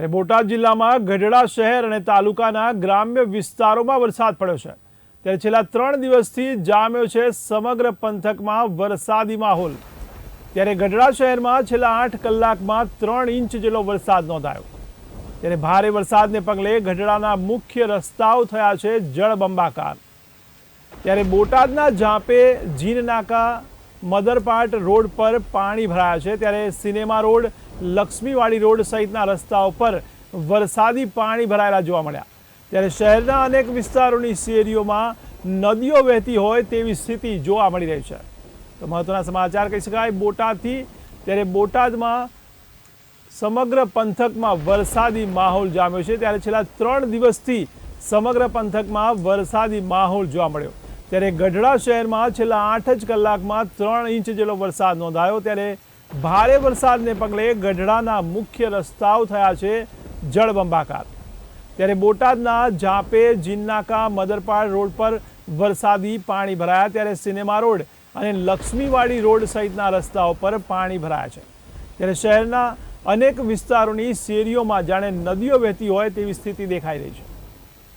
ત્યારે બોટાદ જિલ્લામાં ગઢડા શહેર અને તાલુકાના ગ્રામ્ય વિસ્તારોમાં વરસાદ પડ્યો છે. ત્યારે છેલ્લા ત્રણ દિવસથી જામ્યો છે સમગ્ર પંથકમાં વરસાદી માહોલ. ત્યારે ગઢડા શહેરમાં છેલ્લા આઠ કલાકમાં ત્રણ ઇંચ જેટલો વરસાદ નોંધાયો. ત્યારે ભારે વરસાદને પગલે ગઢડાના મુખ્ય રસ્તાઓ થયા છે જળબંબાકાર. ત્યારે બોટાદના ઝાંપે જીન નાકા મદરપાટ રોડ પર પાણી ભરાયા છે. ત્યારે સિનેમા રોડ, લક્ષ્મીવાડી રોડ સહિતના રસ્તાઓ પર વરસાદી પાણી ભરાયેલા જોવા મળ્યા. ત્યારે શહેરના અનેક વિસ્તારોની શેરીઓમાં નદીઓ વહેતી હોય તેવી સ્થિતિ જોવા મળી રહી છે. તો મહત્વના સમાચાર કહી શકાય, બોટાદથી ત્યારે બોટાદમાં સમગ્ર પંથકમાં વરસાદી માહોલ જામ્યો છે. ત્યારે છેલ્લા ત્રણ દિવસથી સમગ્ર પંથકમાં વરસાદી માહોલ જોવા મળ્યો. ત્યારે ગઢડા શહેરમાં છેલ્લા આઠ જ કલાકમાં ત્રણ ઇંચ જેટલો વરસાદ નોંધાયો. ત્યારે ભારે વરસાદને પગલે ગઢડાના મુખ્ય રસ્તાઓ થયા છે જળબંબાકાર. ત્યારે બોટાદના ઝાંપે, જીન્નાકા મદરપાડ રોડ પર વરસાદી પાણી ભરાયા. ત્યારે સિનેમા રોડ અને લક્ષ્મીવાડી રોડ સહિતના રસ્તાઓ પર પાણી ભરાયા છે. ત્યારે શહેરના અનેક વિસ્તારોની શેરીઓમાં જાણે નદીઓ વહેતી હોય તેવી સ્થિતિ દેખાઈ રહી છે.